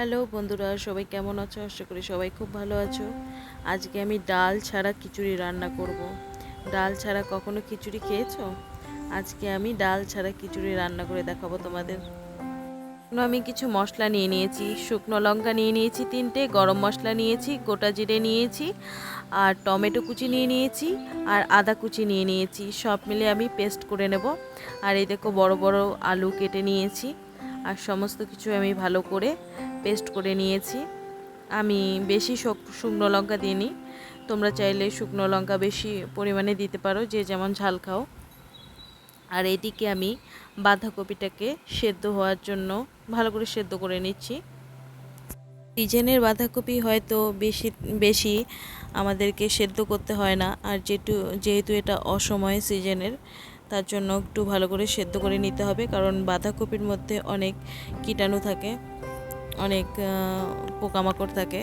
Hello বন্ধুরা, সবাই কেমন আছো? আশা করি সবাই খুব ভালো আছো। আজকে আমি ডাল ছাড়া খিচুড়ি রান্না করব। ডাল ছাড়া কখনো খিচুড়ি খেয়েছো? আজকে আমি ডাল ছাড়া খিচুড়ি রান্না করে দেখাবো তোমাদের। আমি কিছু মশলা নিয়ে নিয়েছি। শুকনো লঙ্কা নিয়ে নিয়েছি তিনটে, গরম মশলা নিয়েছি, গোটা জিরে নিয়েছি, আর টমেটো কুচি নিয়ে নিয়েছি, আর আদা কুচি নিয়ে নিয়েছি। সব মিলে আমি পেস্ট করে নেব। আর এই দেখো বড় বড় আলু কেটে নিয়েছি। আর সমস্ত কিছু আমি ভালো করে পেস্ট করে নিয়েছি। আমি বেশি শুকনো লঙ্কা দিইনি। তোমরা চাইলে শুকনো লঙ্কা বেশি পরিমাণে দিতে পারো, যে যেমন ঝাল খাও। আর এদিকে আমি বাঁধাকপিটাকে সেদ্ধ হওয়ার জন্য ভালো করে সেদ্ধ করে নিচ্ছি। সিজনের বাঁধাকপি হয়তো বেশি বেশি আমাদেরকে সেদ্ধ করতে হয় না। আর যেটু, যেহেতু এটা অসময়ে সিজনের তার জন্য একটু ভালো করে সেদ্ধ করে নিতে হবে, কারণ বাঁধাকপির মধ্যে অনেক কীটাণু থাকে, অনেক পোকামাকড় থাকে।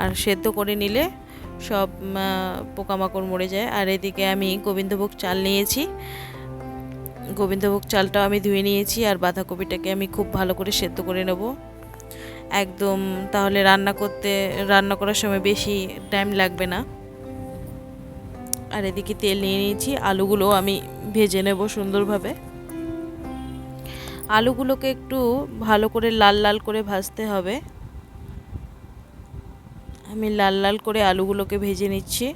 আর সেদ্ধ করে নিলে সব পোকামাকড় মরে যায়। আর এদিকে আমি গোবিন্দভোগ চাল নিয়েছি। গোবিন্দভোগ চালটাও আমি ধুয়ে নিয়েছি আর বাঁধাকপিটাকে আমি খুব ভালো করে সেদ্ধ করে নেব। একদম তাহলে রান্না করতে, রান্না করার সময় বেশি টাইম লাগবে না। আর এদিকে তেল নিয়ে নিয়েছি। আলুগুলো আমি ভেজে নেব সুন্দরভাবে। আলুগুলোকে একটু ভালো করে লাল লাল করে ভাজতে হবে। আমি লাল লাল করে আলুগুলোকে ভেজে নিচ্ছি।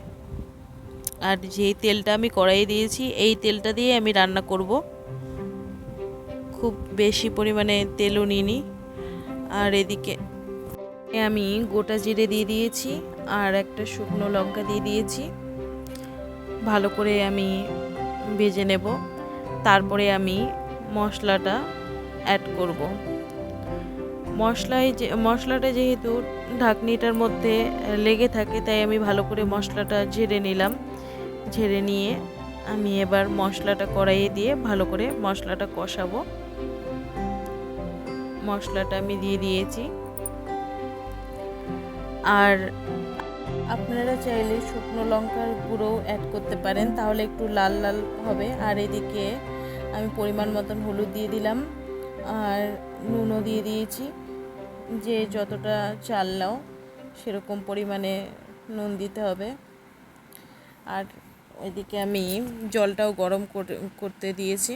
আর যেই তেলটা আমি কড়াইয়ে দিয়েছি, এই তেলটা দিয়ে আমি রান্না করব। খুব বেশি পরিমাণে তেলও নিইনি। আর এদিকে আমি গোটা জিরে দিয়ে দিয়েছি, আর একটা শুকনো লঙ্কা দিয়ে দিয়েছি। ভালো করে আমি ভেজে নেব। তারপরে আমি মশলাটা অ্যাড করব। মশলায় যে, মশলাটা যেহেতু ঢাকনিটার মধ্যে লেগে থাকে, তাই আমি ভালো করে মশলাটা ঝেড়ে নিলাম। ঝেড়ে নিয়ে আমি এবার মশলাটা কড়াইয়ে দিয়ে ভালো করে মশলাটা কষাবো। মশলাটা আমি দিয়ে দিয়েছি। আর আপনারা চাইলে শুকনো লঙ্কার গুঁড়ো অ্যাড করতে পারেন, তাহলে একটু লাল লাল হবে। আর এদিকে আমি পরিমাণ মতন হলুদ দিয়ে দিলাম, আর নুনও দিয়ে দিয়েছি। যে যতটা চাল নাও, সেরকম পরিমাণে নুন দিতে হবে। আর এদিকে আমি জলটাও গরম করতে দিয়েছি।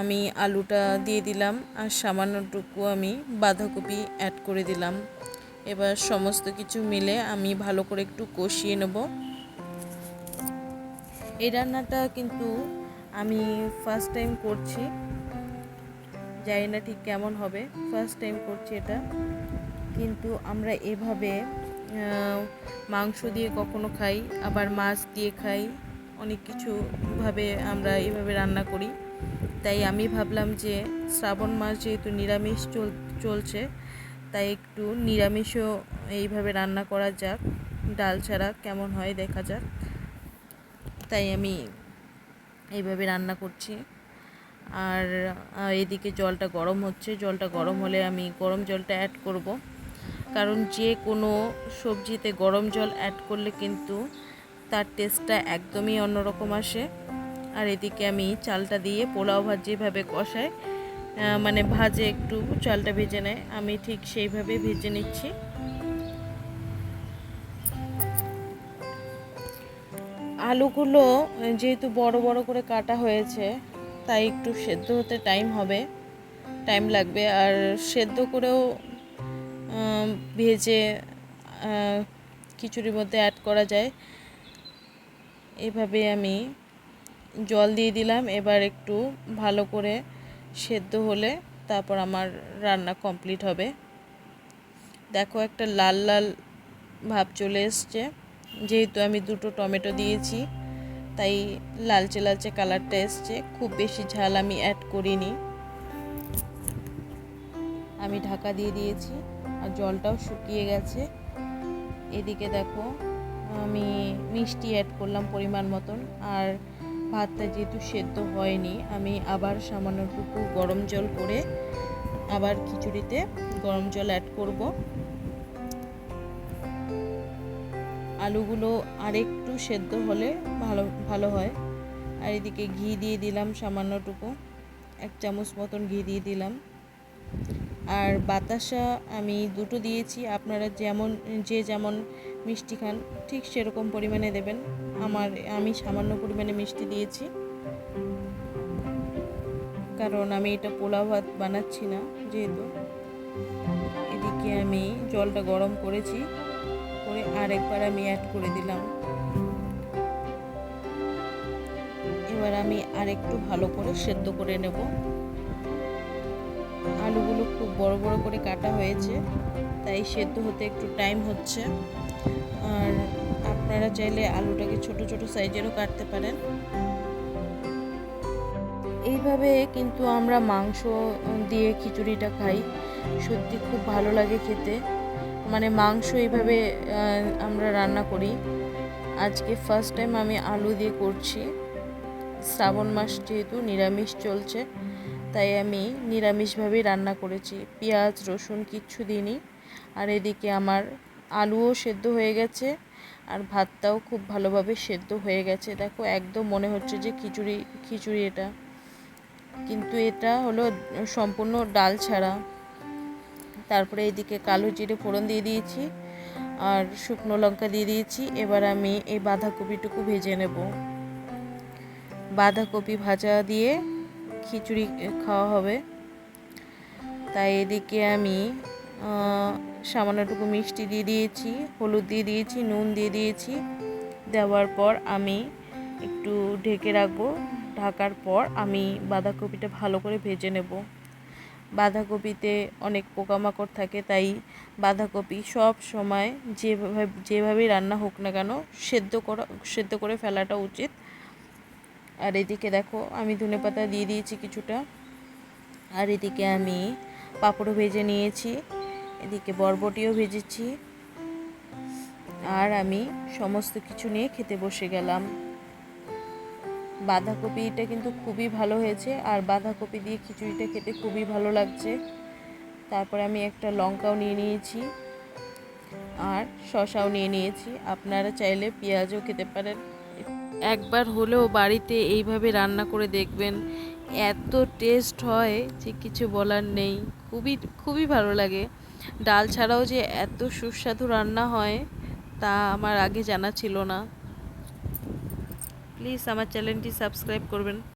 আমি আলুটা দিয়ে দিলাম, আর সামান্যটুকু আমি বাঁধাকপি অ্যাড করে দিলাম। এবার সমস্ত কিছু মিলে আমি ভালো করে একটু কষিয়ে নেব। এই রান্নাটা কিন্তু আমি ফার্স্ট টাইম করছি। জানি না ঠিক কেমন হবে ফার্স্ট টাইম করছি এটা। কিন্তু আমরা এভাবে মাংস দিয়ে কখনো খাই, আবার মাছ দিয়ে খাই, অনেক কিছুভাবে আমরা এভাবে রান্না করি। তাই আমি ভাবলাম যে শ্রাবণ মাস যেহেতু নিরামিষ চল, চলছে তাই একটু নিরামিষও এইভাবে রান্না করা যাক। ডাল ছাড়া কেমন হয় দেখা যাক। তাই আমি এইভাবে রান্না করছি। আর এদিকে জলটা গরম হচ্ছে। জলটা গরম হলে আমি গরম জলটা অ্যাড করব। কারণ যে কোনো সবজিতে গরম জল অ্যাড করলে কিন্তু তার টেস্টটা একদমই অন্যরকম আসে। আর এদিকে আমি চালটা দিয়ে পোলাও ভাত যেভাবে কষায় মানে ভাজে একটু চালটা ভেজে নেয়। আমি ঠিক সেইভাবে ভেজে নিচ্ছি। আলুগুলো যেহেতু বড় বড় করে কাটা হয়েছে, তাই একটু সেদ্ধ হতে টাইম হবে টাইম লাগবে। আর সেদ্ধ করেও ভেজে খিচুড়ির মধ্যে অ্যাড করা যায়। এভাবে আমি জল দিয়ে দিলাম। এবার একটু ভালো করে সেদ্ধ হলে তারপর আমার রান্না কমপ্লিট হবে। দেখো একটা লাল লাল ভাব চলে এসছে। যেহেতু আমি দুটো টমেটো দিয়েছি, তাই লালচে লালচে কালারটা এসছে। খুব বেশি ঝাল আমি অ্যাড করিনি। আমি ঢাকা দিয়ে দিয়েছি আর জলটাও শুকিয়ে গেছে। এদিকে দেখো, আমি মিষ্টি অ্যাড করলাম পরিমাণ মতন। আর ভাতটা যেহেতু সেদ্ধ হয়নি, আমি আবার সামান্যটুকু গরম জল করে আবার খিচুড়িতে গরম জল অ্যাড করব। আলুগুলো আরেকটু সেদ্ধ হলে ভালো ভালো হয়। আর এদিকে ঘি দিয়ে দিলাম সামান্যটুকু। এক চামচ মতন ঘি দিয়ে দিলাম। আর বাতাসা আমি দুটো দিয়েছি, আপনারা যেমন, যে যেমন মিষ্টি খান, ঠিক সেরকম পরিমাণে দেবেন। আমার, আমি সামান্য পরিমাণে মিষ্টি দিয়েছি। কারণ আমি এটা পোলাও ভাত বানাচ্ছি না, যেহেতু। এদিকে আমি জলটা গরম করেছি, করে আরেকবার আমি অ্যাড করে দিলাম। এবার আমি আরেকটু ভালো করে সেদ্ধ করে নেব। আলুগুলো বড় বড় করে কাটা হয়েছে, তাই সেদ্ধ হতে একটু টাইম হচ্ছে। আর আপনারা চাইলে আলুটাকে ছোট ছোট সাইজেরও কাটতে পারেন। এইভাবে কিন্তু আমরা মাংস দিয়ে খিচুড়িটা খাই। সত্যি খুব ভালো লাগে খেতে। মানে মাংস এইভাবে আমরা রান্না করি। আজকে ফার্স্ট টাইম আমি আলু দিয়ে করছি। শ্রাবণ মাস যেহেতু, নিরামিষ চলছে। তাই আমি নিরামিষভাবেই রান্না করেছি। পেঁয়াজ, রসুন কিচ্ছু দিইনি। আর এদিকে আমার আলুও সেদ্ধ হয়ে গেছে। আর ভাতটাও খুব ভালোভাবে সেদ্ধ হয়ে গেছে। দেখো, একদম মনে হচ্ছে যে খিচুড়ি খিচুড়ি এটা। কিন্তু এটা হলো সম্পূর্ণ ডাল ছাড়া। তারপরে এদিকে কালো জিরে ফোড়ন দিয়ে দিয়েছি। আর শুকনো লঙ্কা দিয়ে দিয়েছি। এবার আমি এই বাঁধাকপিটুকু ভেজে নেব। বাঁধাকপি ভাজা দিয়ে খিচুড়ি খাওয়া হবে। তাই এদিকে আমি সামান্যটুকু মিষ্টি দিয়ে দিয়েছি, হলুদ দিয়ে দিয়েছি, নুন দিয়ে দিয়েছি। দেওয়ার পর আমি একটু ঢেকে রাখব। ঢাকার পর আমি বাঁধাকপিটা ভালো করে ভেজে নেব। বাঁধাকপিতে অনেক পোকামাকড় থাকে, তাই বাঁধাকপি সব সময় যেভাবে, যেভাবেই রান্না হোক না কেন, সেদ্ধ করা, সেদ্ধ করে ফেলাটা উচিত। আর এদিকে দেখো, আমি ধনে পাতা দিয়ে দিয়েছি কিছুটা। আর এদিকে আমি পাঁপড়ও ভেজে নিয়েছি, এদিকে বরবটিও ভেজেছি। আর আমি সমস্ত কিছু নিয়ে খেতে বসে গেলাম। বাঁধাকপিটা কিন্তু খুবই ভালো হয়েছে, আর বাঁধাকপি দিয়ে খিচুড়িটা খেতে খুবই ভালো লাগছে। তারপরে আমি একটা লঙ্কাও নিয়ে নিয়েছি, আর শশাও নিয়ে নিয়েছি। আপনারা চাইলে পেঁয়াজও খেতে পারেন। একবার হলেও বাড়িতে এইভাবে রান্না করে দেখবেন, এত টেস্ট হয় যে কিছু বলার নেই। খুবই খুবই ভালো লাগে। ডাল ছাড়াও যে এত সুস্বাদু রান্না হয়, তা আমার আগে জানা ছিল না। প্লিজ আমার চ্যানেলটি সাবস্ক্রাইব করবেন।